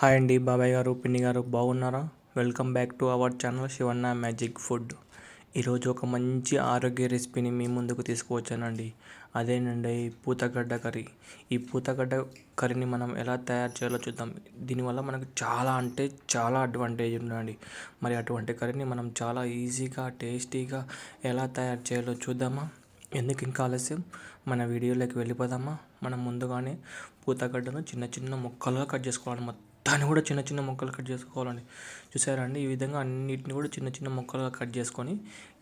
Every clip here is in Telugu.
హాయ్ అండి బాబాయ్ గారు పిన్ని గారు బాగున్నారా? Welcome back to our channel Sivanna magic food. ఈరోజు ఒక మంచి ఆరోగ్య రెసిపీని మీ ముందుకు తీసుకువచ్చానండి. అదేనండి పూతగడ్డ కర్రీ. ఈ పూతగడ్డ కర్రీని మనం ఎలా తయారు చేయాలో చూద్దాం. దీనివల్ల మనకు చాలా అంటే చాలా అడ్వాంటేజ్ ఉందండి. మరి అటువంటి కర్రీని మనం చాలా ఈజీగా టేస్టీగా ఎలా తయారు చేయాలో చూద్దామా? ఎందుకు ఇంకా ఆలస్యం? మన వీడియోలోకి వెళ్ళిపోదామా? మనం ముందుగానే పూతగడ్డను చిన్న చిన్న ముక్కలుగా కట్ చేసుకోవాలి మొత్తం దాన్ని కూడా చిన్న చిన్న ముక్కలు కట్ చేసుకోవాలండి. చూసారా అండి ఈ విధంగా అన్నిటిని కూడా చిన్న చిన్న ముక్కలుగా కట్ చేసుకొని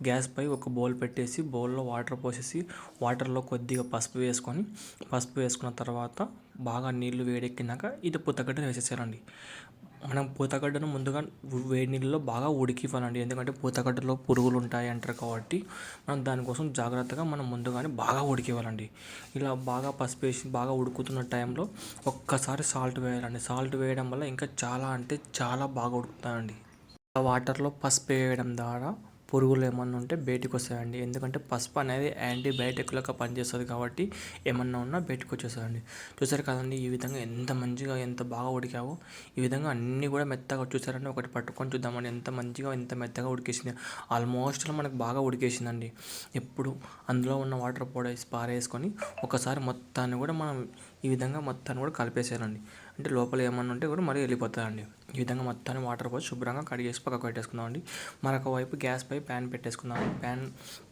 గ్యాస్ పై ఒక బౌల్ పెట్టేసి బౌల్లో వాటర్ పోసేసి వాటర్లో కొద్దిగా పసుపు వేసుకొని పసుపు వేసుకున్న తర్వాత బాగా నీళ్ళు వేడెక్కినాక ఇది పుత్తగడ్డను వేసేసారండి మనం పూతగడ్డను ముందుగా వేడి నీళ్ళలో బాగా ఉడికివ్వాలండి. ఎందుకంటే పూతగడ్డలో పురుగులు ఉంటాయి అంటారు కాబట్టి మనం దానికోసం జాగ్రత్తగా మనం ముందుగానే బాగా ఉడికివ్వాలండి. ఇలా బాగా పసుపు వేసి బాగా ఉడుకుతున్న టైంలో ఒక్కసారి సాల్ట్ వేయాలండి. సాల్ట్ వేయడం వల్ల ఇంకా చాలా అంటే చాలా బాగా ఉడుకుతాయండి. వాటర్లో పసుపు వేయడం ద్వారా పురుగులు ఏమన్నా ఉంటే బయటకు వస్తాయండి ఎందుకంటే పసుపు అనేది యాంటీబయాటిక్లుగా పనిచేస్తుంది కాబట్టి ఏమన్నా ఉన్నా బయటకు వచ్చేస్తాయండి చూసారు కదండి ఈ విధంగా ఎంత మంచిగా ఎంత బాగా ఉడికావో ఈ విధంగా అన్నీ కూడా మెత్తగా చూసారండి ఒకటి పట్టుకొని చూద్దామండి. ఎంత మంచిగా ఎంత మెత్తగా ఉడికేసింది. ఆల్మోస్ట్ మనకు బాగా ఉడికేసిందండి. ఎప్పుడు అందులో ఉన్న వాటర్ పొడేసి పారేసుకొని ఒకసారి మొత్తాన్ని కూడా మనం ఈ విధంగా మొత్తాన్ని కూడా కలిపేసేయాలండి. అంటే లోపల ఏమన్నా ఉంటే కూడా మరీ వెళ్ళిపోతాయండి ఈ విధంగా మొత్తాన్ని వాటర్ పోసి శుభ్రంగా కడిగేసి పక్కకు పెట్టేసుకుందామండి మరొక వైపు గ్యాస్ పై ప్యాన్ పెట్టేసుకుందాం. ప్యాన్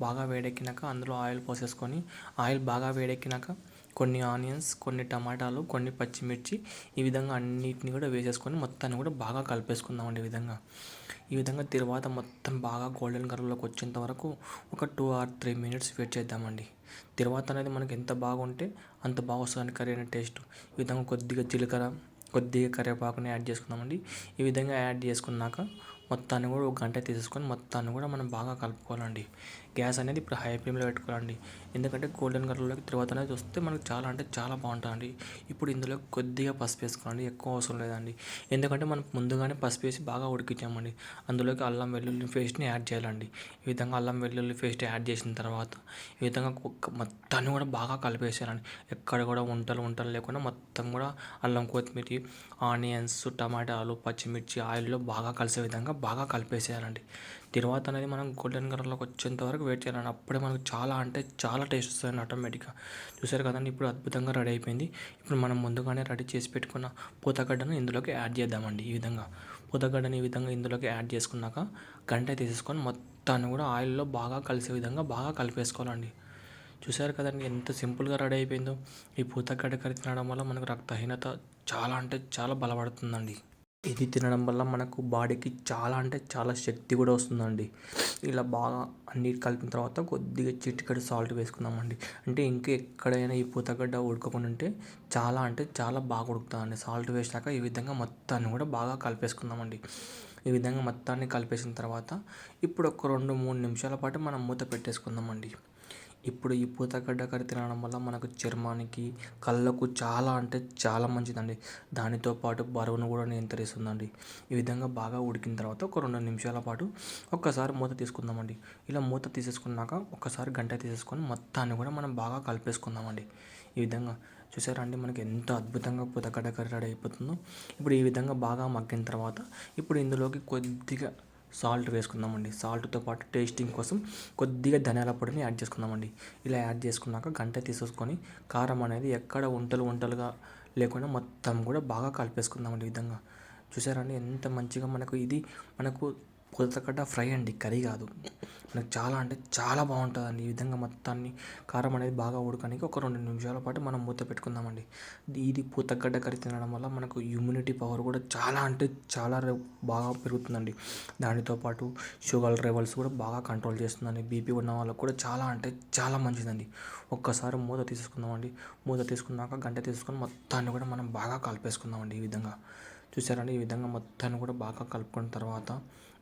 బాగా వేడెక్కినాక అందులో ఆయిల్ పోసేసుకొని ఆయిల్ బాగా వేడెక్కినాక కొన్ని ఆనియన్స్ కొన్ని టమాటాలు కొన్ని పచ్చిమిర్చి ఈ విధంగా అన్నిటిని కూడా వేసేసుకొని మొత్తాన్ని కూడా బాగా కలిపేసుకుందామండి ఈ విధంగా. ఈ విధంగా తర్వాత మొత్తం బాగా గోల్డెన్ కలర్లోకి వచ్చేంత వరకు ఒక two or three minutes wait చేద్దామండి. తర్వాత అనేది మనకి ఎంత బాగుంటే అంత బాగా వస్తుంది కర్రీ అనే టేస్ట్ ఈ విధంగా కొద్దిగా జీలకర్ర కొద్దిగా కరివేపాకుని యాడ్ చేసుకుందామండి. ఈ విధంగా యాడ్ చేసుకున్నాక మొత్తాన్ని కూడా ఒక గంట తీసేసుకొని మొత్తాన్ని కూడా మనం బాగా కలుపుకోవాలండి. గ్యాస్ అనేది ఇప్పుడు హై ఫ్లేమ్లో పెట్టుకోవాలండి. ఎందుకంటే గోల్డెన్ కలర్లోకి తర్వాత అనేది వస్తే మనకు చాలా అంటే చాలా బాగుంటుందండి. ఇప్పుడు ఇందులో కొద్దిగా పసుపు వేసుకోండి ఎక్కువ అవసరం లేదండి. ఎందుకంటే మనం ముందుగానే పసుపు వేసి బాగా ఉడికించామండి. అందులోకి అల్లం వెల్లుల్లి పేస్ట్ని యాడ్ చేయాలండి. ఈ విధంగా అల్లం వెల్లుల్లి పేస్ట్ యాడ్ చేసిన తర్వాత ఈ విధంగా మొత్తాన్ని కూడా బాగా కలిపేసేయాలండి. ఎక్కడ కూడా వంటలు వంటలు లేకుండా మొత్తం కూడా అల్లం కొత్తిమీర ఆనియన్స్ టమాటాలు పచ్చిమిర్చి ఆయిల్లో బాగా కలిసే విధంగా బాగా కలిపేసేయాలండి. తర్వాత అనేది మనం గోల్డెన్ కలర్లోకి వచ్చేంత వరకు వెయిట్ చేయాలని అప్పుడే మనకు చాలా అంటే చాలా టేస్ట్ వస్తుంది ఆటోమేటిక్గా. చూసారు కదండి ఇప్పుడు అద్భుతంగా రెడీ అయిపోయింది. ఇప్పుడు మనం ముందుగానే రెడీ చేసి పెట్టుకున్న పూతగడ్డను ఇందులోకి యాడ్ చేద్దామండి ఈ విధంగా. పూతగడ్డని ఈ విధంగా ఇందులోకి యాడ్ చేసుకున్నాక గంట తీసేసుకొని మొత్తాన్ని కూడా ఆయిల్లో బాగా కలిసే విధంగా బాగా కలిపేసుకోవాలండి. చూసారు కదండి ఎంత సింపుల్గా రెడీ అయిపోయిందో. ఈ పూతగడ్డ కర్రీ తినడం వల్ల మనకు రక్తహీనత చాలా అంటే చాలా బలపడుతుందండి. ఇది తినడం వల్ల మనకు బాడీకి చాలా అంటే చాలా శక్తి కూడా వస్తుందండి. ఇలా బాగా అన్ని కలిపిన తర్వాత కొద్దిగా చిటికడి సాల్ట్ వేసుకుందామండి. అంటే ఇంకా ఎక్కడైనా ఈ పూతగడ్డ ఉడకకుండా ఉంటే చాలా అంటే చాలా బాగా ఉడుకుతుందండి. సాల్ట్ వేసాక ఈ విధంగా మొత్తాన్ని కూడా బాగా కలిపేసుకుందామండి. ఈ విధంగా మొత్తాన్ని కలిపేసిన తర్వాత ఇప్పుడు ఒక రెండు మూడు నిమిషాల పాటు మనం మూత పెట్టేసుకుందామండి. ఇప్పుడు ఈ పూతగడ్డ కర్రీ తినడం వల్ల మనకు చర్మానికి కళ్ళకు చాలా అంటే చాలా మంచిదండి. దానితో పాటు బరువును కూడా నియంత్రిస్తుందండి. ఈ విధంగా బాగా ఉడికిన తర్వాత ఒక రెండు నిమిషాల పాటు ఒక్కసారి మూత తీసుకుందామండి. ఇలా మూత తీసేసుకున్నాక ఒక్కసారి గంట తీసేసుకొని మొత్తాన్ని కూడా మనం బాగా కలిపేసుకుందామండి. ఈ విధంగా చూసారా అండి మనకి ఎంత అద్భుతంగా పూతగడ్డ కర్రీ రెడీ అయిపోతుందో. ఇప్పుడు ఈ విధంగా బాగా మగ్గిన తర్వాత ఇప్పుడు ఇందులోకి కొద్దిగా సాల్ట్ వేసుకుందామండి. సాల్ట్తో పాటు టేస్టింగ్ కోసం కొద్దిగా ధనియాల పొడిని యాడ్ చేసుకుందామండి. ఇలా యాడ్ చేసుకున్నాక గంట తీసేసుకొని కారం అనేది ఎక్కడ వంటలు వంటలుగా లేకుండా మొత్తం కూడా బాగా కలిపేసుకుందామండి ఈ విధంగా. చూసారండి ఎంత మంచిగా మనకు ఇది మనకు పులసగడ్డ ఫ్రై అండి కర్రీ కాదు. మనకు చాలా అంటే చాలా బాగుంటుందండి. ఈ విధంగా మొత్తాన్ని కారం అనేది బాగా ఉడకడానికి ఒక రెండు నిమిషాల పాటు మనం మూత పెట్టుకుందామండి. ఇది పూతగడ్డ కర్రీ తినడం వల్ల మనకు ఇమ్యూనిటీ పవర్ కూడా చాలా అంటే చాలా బాగా పెరుగుతుందండి. దానితో పాటు షుగర్ లెవెల్స్ కూడా బాగా కంట్రోల్ చేస్తుందండి. బీపీ ఉన్న వాళ్ళకు కూడా చాలా అంటే చాలా మంచిదండి. ఒక్కసారి మూత తీసుకుందామండి మూత తీసుకున్నాక గంట తీసుకొని మొత్తాన్ని కూడా మనం బాగా కలిపేసుకుందామండి ఈ విధంగా. చూసారండి? ఈ విధంగా మొత్తాన్ని కూడా బాగా కలుపుకున్న తర్వాత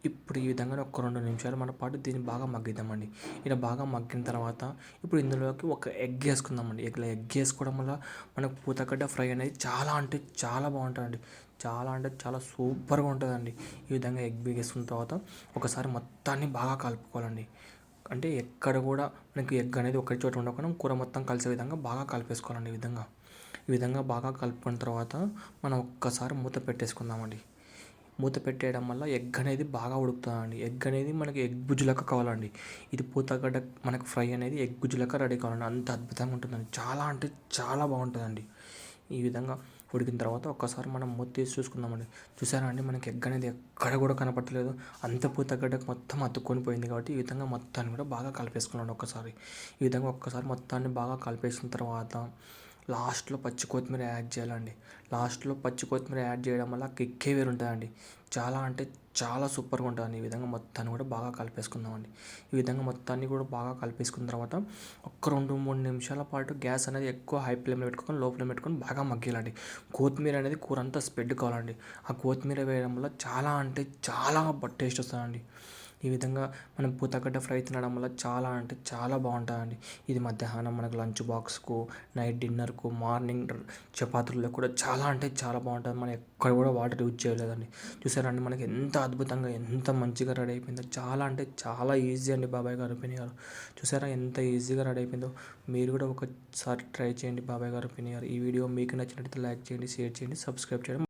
ఇప్పుడు ఈ విధంగా ఒక రెండు నిమిషాలు మన పాటు దీన్ని బాగా మగ్గిద్దామండి. ఇలా బాగా మగ్గిన తర్వాత ఇప్పుడు ఇందులోకి ఒక ఎగ్ వేసుకుందామండి. ఇలా ఎగ్ వేసుకోవడం వల్ల మనకు పూతగడ్డ ఫ్రై అనేది చాలా అంటే చాలా బాగుంటుందండి. చాలా అంటే చాలా సూపర్గా ఉంటుందండి. ఈ విధంగా ఎగ్ వేసుకున్న తర్వాత ఒకసారి మొత్తాన్ని బాగా కలుపుకోవాలండి. అంటే ఎక్కడ కూడా మనకి ఎగ్ అనేది ఒకటి చోట ఉండకుండా కూర మొత్తం కలిసే విధంగా బాగా కలిపేసుకోవాలండి ఈ విధంగా. ఈ విధంగా బాగా కలుపుకున్న తర్వాత మనం ఒక్కసారి మూత పెట్టేసుకుందామండి. మూత పెట్టేయడం వల్ల ఎగ్ అనేది బాగా ఉడుకుతుందండి. ఎగ్ అనేది మనకి ఎగ్ బుజ్జులక కావాలండి. ఇది పూతగడ్డ మనకు ఫ్రై అనేది ఎగ్ బుజ్జులక రెడీ కావాలండి. అంత అద్భుతంగా ఉంటుందండి. చాలా అంటే చాలా బాగుంటుందండి. ఈ విధంగా ఉడికిన తర్వాత ఒక్కసారి మనం మూత తీసి చూసుకుందామండి. చూసారా అండి? మనకి ఎగ్ అనేది ఎక్కడ కూడా కనపడలేదు అంత పూతగడ్డకు మొత్తం అతుక్కొని పోయింది కాబట్టి ఈ విధంగా మొత్తాన్ని కూడా బాగా కలిపేసుకున్నాను ఒక్కసారి. ఈ విధంగా ఒక్కసారి మొత్తాన్ని బాగా కలిపేసిన తర్వాత లాస్ట్లో పచ్చి కొత్తిమీర యాడ్ చేయాలండి. లాస్ట్లో పచ్చి కొత్తిమీర యాడ్ చేయడం వల్ల కిక్కే వేరు ఉంటుందండి చాలా అంటే చాలా సూపర్గా ఉంటుంది ఈ విధంగా మొత్తాన్ని కూడా బాగా కలిపేసుకుందామండి. ఈ విధంగా మొత్తాన్ని కూడా బాగా కలిపేసుకున్న తర్వాత ఒక్క రెండు మూడు నిమిషాల పాటు గ్యాస్ అనేది ఎక్కువ హై ఫ్లేమ్లో పెట్టుకొని లో ఫ్లేమ్ పెట్టుకొని బాగా మగ్గియాలండి. కొత్తిమీర అనేది కూర అంతా స్ప్రెడ్ కావాలండి. ఆ కొత్తిమీర వేయడం వల్ల చాలా అంటే చాలా టేస్ట్ వస్తుందండి. ఈ విధంగా మనం పూతగడ్డ ఫ్రై తినడం వల్ల చాలా అంటే చాలా బాగుంటుందండి. ఇది మధ్యాహ్నం మనకు లంచ్ బాక్స్కు నైట్ డిన్నర్కు మార్నింగ్ చపాతీల్లో కూడా చాలా అంటే చాలా బాగుంటుంది. మనం ఎక్కడ కూడా వాటర్ యూజ్ చేయలేదండి. చూసారండి మనకి ఎంత అద్భుతంగా ఎంత మంచిగా రెడీ అయిపోయిందో. చాలా అంటే చాలా ఈజీ అండి బాబాయ్ గారు పిని గారు. చూసారా ఎంత ఈజీగా రెడీ అయిపోయిందో. మీరు కూడా ఒకసారి ట్రై చేయండి బాబాయ్ గారు పిని గారు. ఈ వీడియో మీకు నచ్చినట్లయితే లైక్ చేయండి షేర్ చేయండి సబ్స్క్రైబ్ చేయడం